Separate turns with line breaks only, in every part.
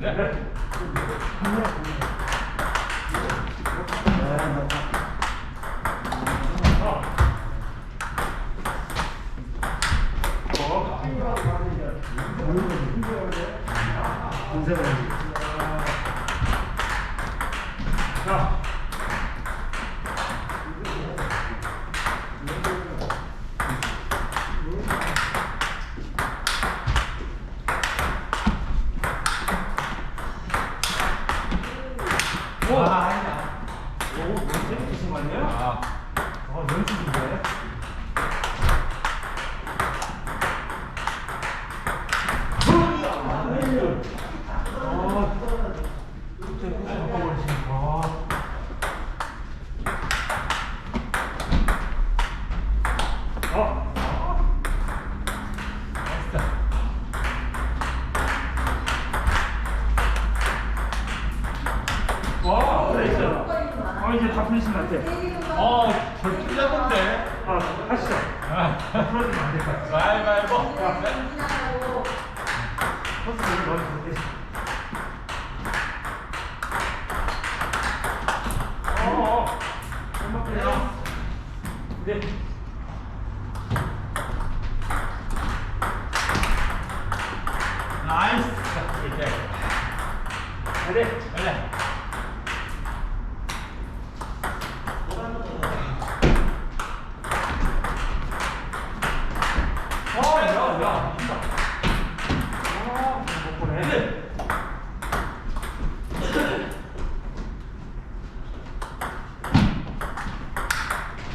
네. 자. 오! 아, 아니야. 오, 연습 무슨 말이에요? 아. 어, 연습인데? 어, 진짜 바꿔버리시네. 와. 어. 됐어. 와, 나이스. 어, 이제 다 풀리신 것 같아.
어, 저 풀렸는데.
아, 하시죠.
아,
풀어주면 안될것 같아.
가위바위보.
포스 좀 넣어주세요. 어, 어. 네.
나이스. 이렇게.
네.
빨리.
어, 야, 야. 아, 못 보네.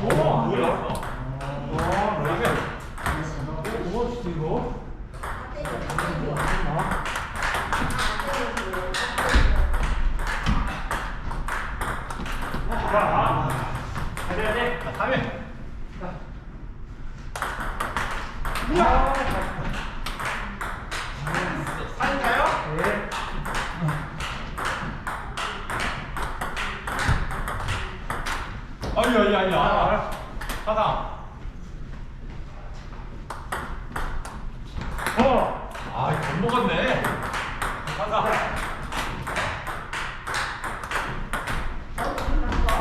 오, 뭐야? 와, 뭐야? 어, 뭐가 진짜 이거? 아. 자, 아. 가자, 돼.
자, 다음에.
야!
살까요?
네.
아니, 아니, 아니. 아, 하나.
어.
아, 못 먹었네. 하나.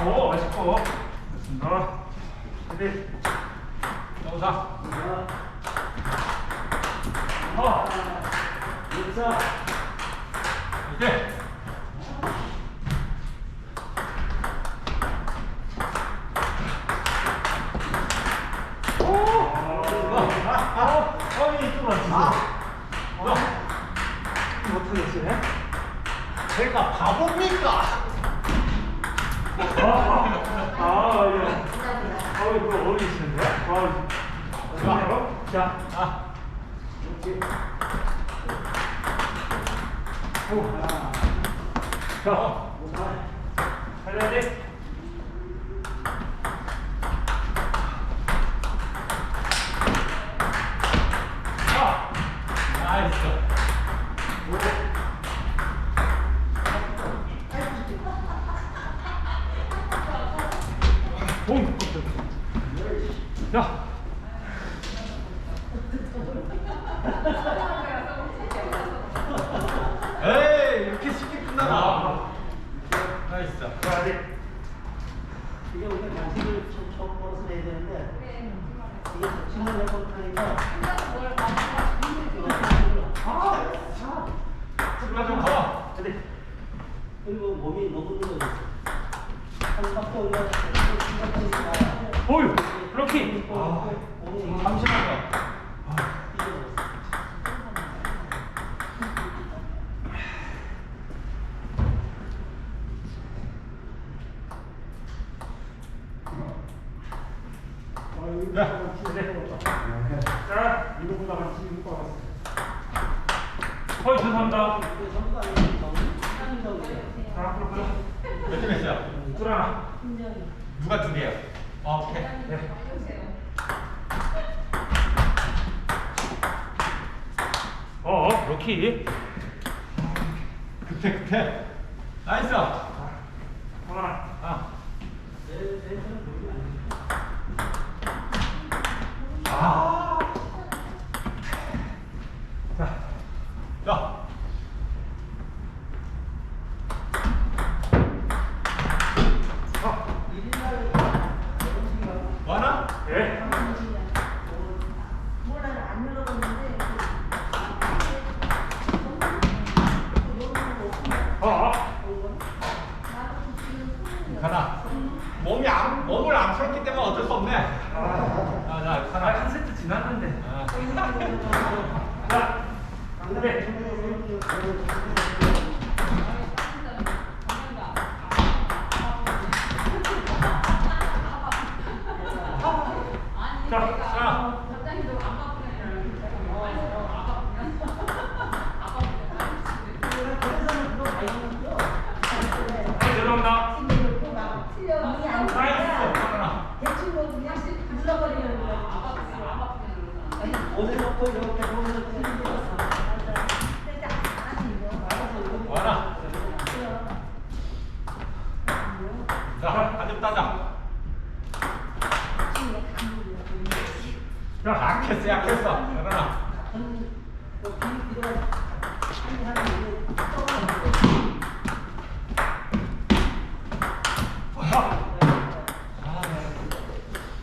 오, 맛있고. 됐습니다. 네.
영사.
어.
이렇게.
오. 어. 어, 이 이쪽으로 왔지. 어. 못하겠어요?
제가 바보입니까?
아, 아, 예. 어, 이거 어울리시는데? 아, 좋아요. 자,
아,
이렇게. 오. 자, 살려야 돼. 아,
나이스.
오, 자.
에이, 이렇게 쉽게 끝나나. 나이스.
가야 돼.
이게 우리가 간식을 처- 처음 벌어서 내야 되는데 이게 친구 몇번 타니까
출발 좀 가.
네.
그리고 몸이 너무 늘어졌어 한 바퀴 우리가 생각하니까
어유, 럭키.
몸이
잠시만요.
자, 이거 보다 같이 묶어 왔습니다. 어이, 죄송합니다.
이게 전부 다 이게 너무 창의적이에요
자, 앞으로 보자.
몇점 했어요?
줄 하나.
누가 두 개요? 어, 오케이.
네. 어, 럭키.
급해, 급해. 나이스.
하나.
아.
내- 내처럼 몸이 아니에요
아.
자,
자. 이거 어쩔 수 없네.
아,
자, 자,
아,
하나.
한 세트 지났는데.
아.
자, 네. 자,
자.
죄송합니다.
나이스. 하나.
오늘부터 이렇게
하나. 자, 한점 따자.
자,
약했어, 약했어. 하나.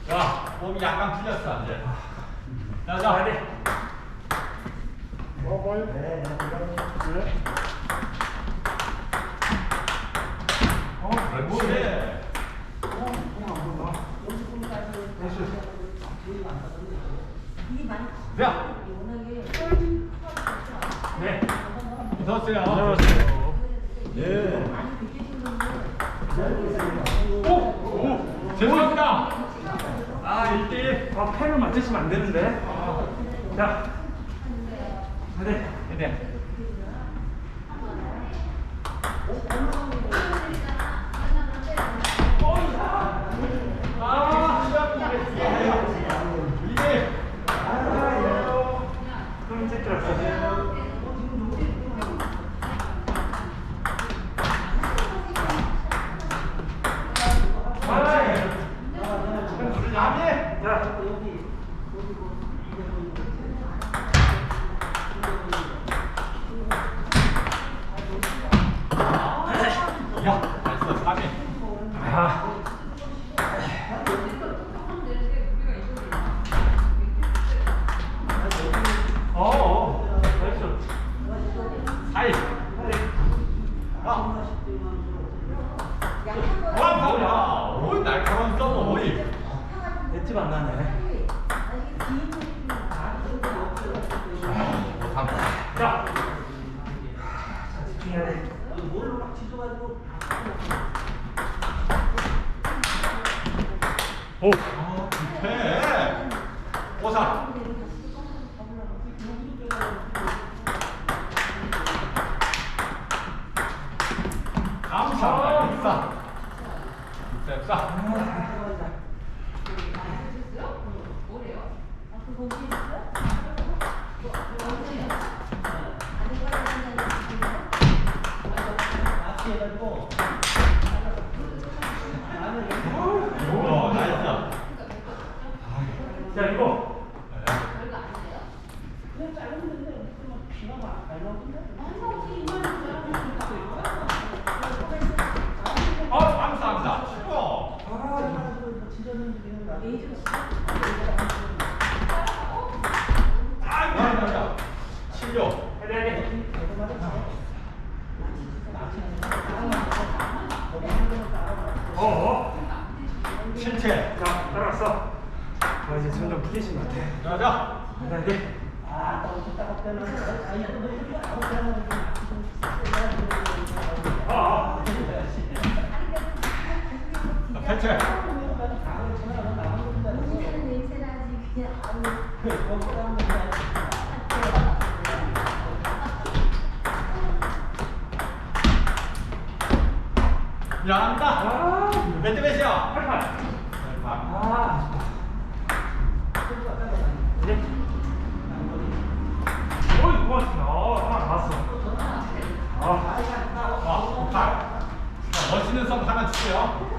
자, 몸이 약간 풀렸어, 이제. 자, 자,
자, 네. 어,
그렇지. 자,
네.
웃었어요.
안녕하세요.
오, 오, 죄송합니다. 아, 1대1.
아, 펜을 맞추시면 안 되는데. 자, 네.
네.
그럼 이제. 자,
야, 나이스, 3위.
아, 어, 어, 나이스.
4위. 아, 와파야. 오, 날카로운 서브, 오이.
엣지 만나네. 자, 집중해야 돼. 오,
아, 해. 오사. 감사합니다. 입사. 입사, 입사. 오, 나이스.
자, 이거.
어, 감사합니다. 최고. 아이고, 감사합니다. 치료.
해야 돼, 해야 돼. 어, 어.
실체.
자, 따라왔어. 어, 이제. 어, 어. 아,
몇대 몇이야?
팔팔. 아, 이제. 어이, 고맙습니다. 어, 하나 나왔어. 아,
멋있는 선 하나 주세요.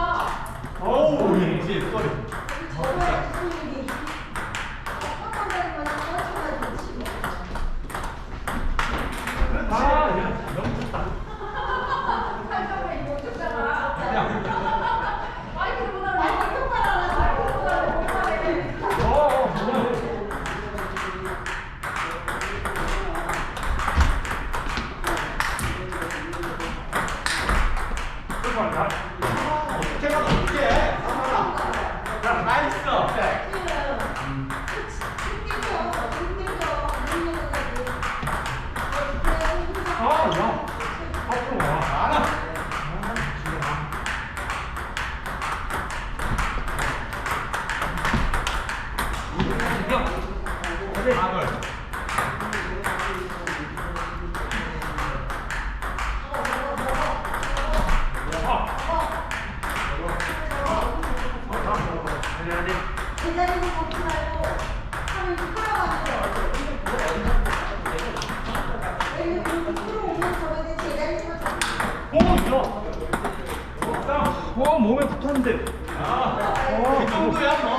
어우,
이제 소
돼.
제자리는 먹지 말고 하면 풀어가지고 여기 풀어오면 저런데 제자리만
오, 야. 와, 몸에 붙었는데.
아, 그 정도야 뭐.